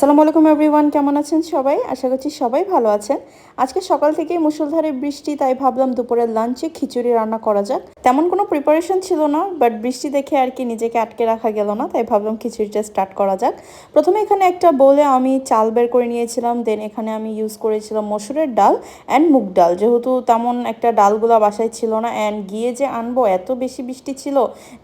আসসালামু আলাইকুম এভরিওয়ান, কেমন আছেন সবাই? আশা করছি সবাই ভালো আছেন। আজকে সকাল থেকেই মুসুলধারে বৃষ্টি, তাই ভাবলাম দুপুরের লাঞ্চে খিচুড়ি রান্না করা যাক। তেমন কোনো প্রিপারেশন ছিল না বাট বৃষ্টি দেখে আর কি নিজেকে আটকে রাখা গেল না, তাই ভাবলাম খিচুড়িটা স্টার্ট করা যাক। প্রথমে এখানে একটা বলে আমি চাল বের করে নিয়েছিলাম দেন এখানে আমি ইউজ করেছিলাম মসুরের ডাল অ্যান্ড মুগ ডাল। যেহেতু তেমন একটা ডালগুলো বাসায় ছিল না অ্যান্ড গিয়ে যে আনব, এত বেশি বৃষ্টি ছিল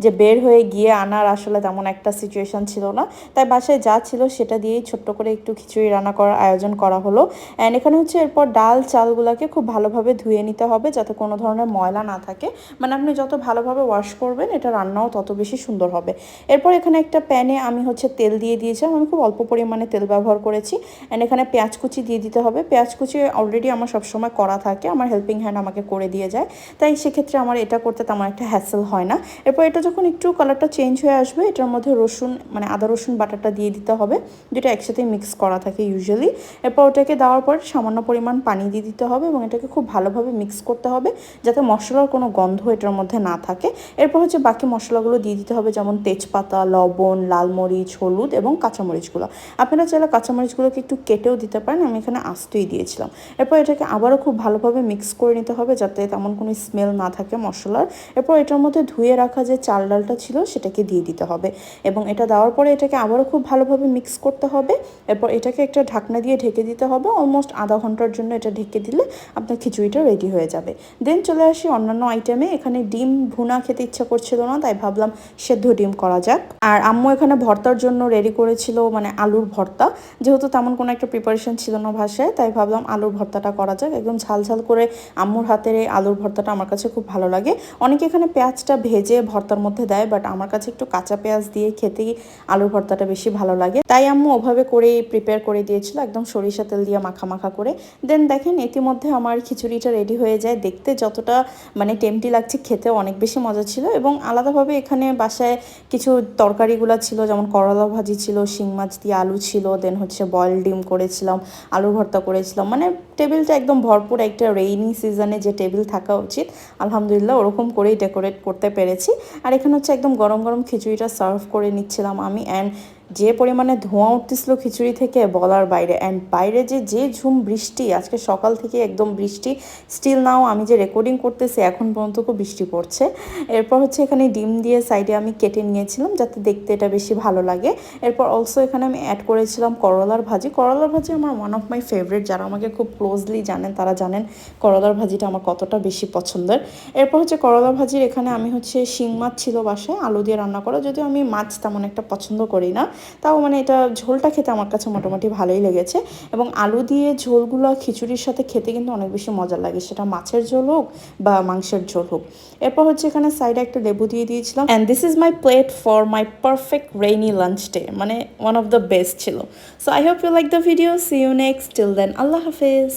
যে বের হয়ে গিয়ে আনার আসলে তেমন একটা সিচুয়েশন ছিল না। তাই বাসায় যা ছিল সেটা দিয়েই ছোট্ট করে একটু খিচুড়ি রান্না করার আয়োজন করা হলো। অ্যান্ড এখানে হচ্ছে এরপর ডাল চালগুলোকে খুব ভালোভাবে ধুয়ে নিতে হবে যাতে কোনো ধরনের ময়লা না থাকে। মানে আপনি যত ভালোভাবে ওয়াশ করবেন, এটা রান্নাও তত বেশি সুন্দর হবে। এরপর এখানে একটা প্যানে আমি হচ্ছে তেল দিয়ে দিয়েছিলাম আমি খুব অল্প পরিমাণে তেল ব্যবহার করেছি। অ্যান্ড এখানে পেঁয়াজ কুচি দিয়ে দিতে হবে। পেঁয়াজ কুচি অলরেডি আমার সবসময় করা থাকে। আমার হেল্পিং হ্যান্ড আমাকে করে দিয়ে যায়। তাই সেক্ষেত্রে আমার এটা করতে তেমন একটা হ্যাসেল হয় না। এরপর এটা যখন একটু কালারটা চেঞ্জ হয়ে আসবে, এটার মধ্যে রসুন মানে আদা রসুন বাটাটা দিয়ে দিতে হবে। যেটা একসাথে মিক্স করা থাকে ইউজুয়ালি এরপর ওটাকে দেওয়ার পর সামান্য পরিমাণ পানি দিয়ে দিতে হবে এবং এটাকে খুব ভালোভাবে মিক্স করতে হবে যাতে মশলার কোনো গন্ধ এটার মধ্যে না থাকে। এরপর হচ্ছে বাকি মশলাগুলো দিয়ে দিতে হবে যেমন তেজপাতা, লবণ, লাল মরিচ, হলুদ এবং কাঁচামরিচগুলো। আপনারা চাইলে কাঁচামরিচগুলোকে একটু কেটেও দিতে পারেন, আমি এখানে আস্তই দিয়েছিলাম। এরপর এটাকে আবারও খুব ভালোভাবে মিক্স করে নিতে হবে যাতে তেমন কোনো স্মেল না থাকে মশলার। এরপর এটার মধ্যে ধুয়ে রাখা যে চাল ডালটা ছিল, সেটাকে দিয়ে দিতে হবে। এবং এটা দেওয়ার পরে এটাকে আবারও খুব ভালোভাবে মিক্স করতে হবে। এরপর এটাকে একটা ঢাকনা দিয়ে ঢেকে দিতে হবে। অলমোস্ট আধা ঘণ্টার জন্য এটা ঢেকে দিলে আপনার খিচুড়িটা রেডি হয়ে যাবে। দেন চলে আসি অন্যান্য আইটেমে এখানে ডিম ভুনা খেতে ইচ্ছা করছিল না, তাই ভাবলাম সেদ্ধ ডিম করা যাক। আর আম্মু এখানে ভর্তার জন্য রেডি করেছিল মানে আলুর ভর্তা। যেহেতু তেমন কোনো একটা প্রিপারেশন ছিল না ভাষায় তাই ভাবলাম আলুর ভর্তাটা করা যাক। একদম ঝাল ঝাল করে আম্মুর হাতের এই আলুর ভর্তাটা আমার কাছে খুব ভালো লাগে। অনেকে এখানে পেঁয়াজটা ভেজে ভর্তার মধ্যে দেয় বাট আমার কাছে একটু কাঁচা পেঁয়াজ দিয়ে খেতেই আলুর ভর্তাটা বেশি ভালো লাগে। তাই আম্মু ওভাবে করেই প্রিপেয়ার করে দিয়েছিল, একদম সরিষা তেল দিয়ে মাখা মাখা করে। দেন দেখেন ইতিমধ্যে আমার খিচুড়িটা রেডি হয়ে যায়। দেখতে যতটা মানে টেমটি লাগছে খেতে অনেক বেশি মজা ছিল এবং আলাদাভাবে এখানে বাসায় কিছু তরকারিগুলো ছিল, যেমন করলা ভাজি ছিল, শিং মাছ দিয়ে আলু ছিল দেন হচ্ছে বয়েল ডিম করেছিলাম, আলু ভর্তা করেছিলাম। মানে টেবিলটা একদম ভরপুর, একটা রেইনি সিজনে যে টেবিল থাকা উচিত। আলহামদুলিল্লাহ ওরকম করেই ডেকোরেট করতে পেরেছি। আর এখানে হচ্ছে একদম গরম গরম খিচুড়িটা সার্ভ করে নিচ্ছিলাম আমি অ্যান্ড যে পরিমাণে ধোঁয়া উঠতেছিল খিচুড়ি থেকে বলার বাইরে। অ্যান্ড বাইরে যে যে ঝুম বৃষ্টি, আজকে সকাল থেকে একদম বৃষ্টি। স্টিল নাও আমি যে রেকর্ডিং করতেছি, এখন পর্যন্ত খুব বৃষ্টি পড়ছে। এরপর হচ্ছে এখানে ডিম দিয়ে সাইডে আমি কেটে নিয়েছিলাম, যাতে দেখতে এটা বেশি ভালো লাগে। এরপর অলসো এখানে আমি অ্যাড করেছিলাম করলার ভাজি। করলার ভাজি আমার ওয়ান অফ মাই ফেভারিট যারা আমাকে খুব ক্লোজলি জানেন তারা জানেন করলার ভাজিটা আমার কতটা বেশি পছন্দের। এরপর হচ্ছে করলা ভাজির এখানে আমি হচ্ছে শিং মাছ ছিল বাসায়, আলু দিয়ে রান্না করা। যদিও আমি মাছ তেমন একটা পছন্দ করি না তাও মানে এটা ঝোলটা খেতে আমার কাছে মোটামুটি ভালোই লেগেছে এবং আলু দিয়ে ঝোলগুলো খিচুড়ির সাথে খেতে কিন্তু অনেক বেশি মজা লাগে। সেটা মাছের ঝোল হোক বা মাংসের ঝোল হোক। এরপর হচ্ছে এখানে সাইডে একটা লেবু দিয়ে দিয়েছিলাম। And this is my plate for my perfect rainy lunch day মানে ওয়ান অফ দ্য বেস্ট ছিল। So I hope you like the video see you next till then আল্লাহ হাফেজ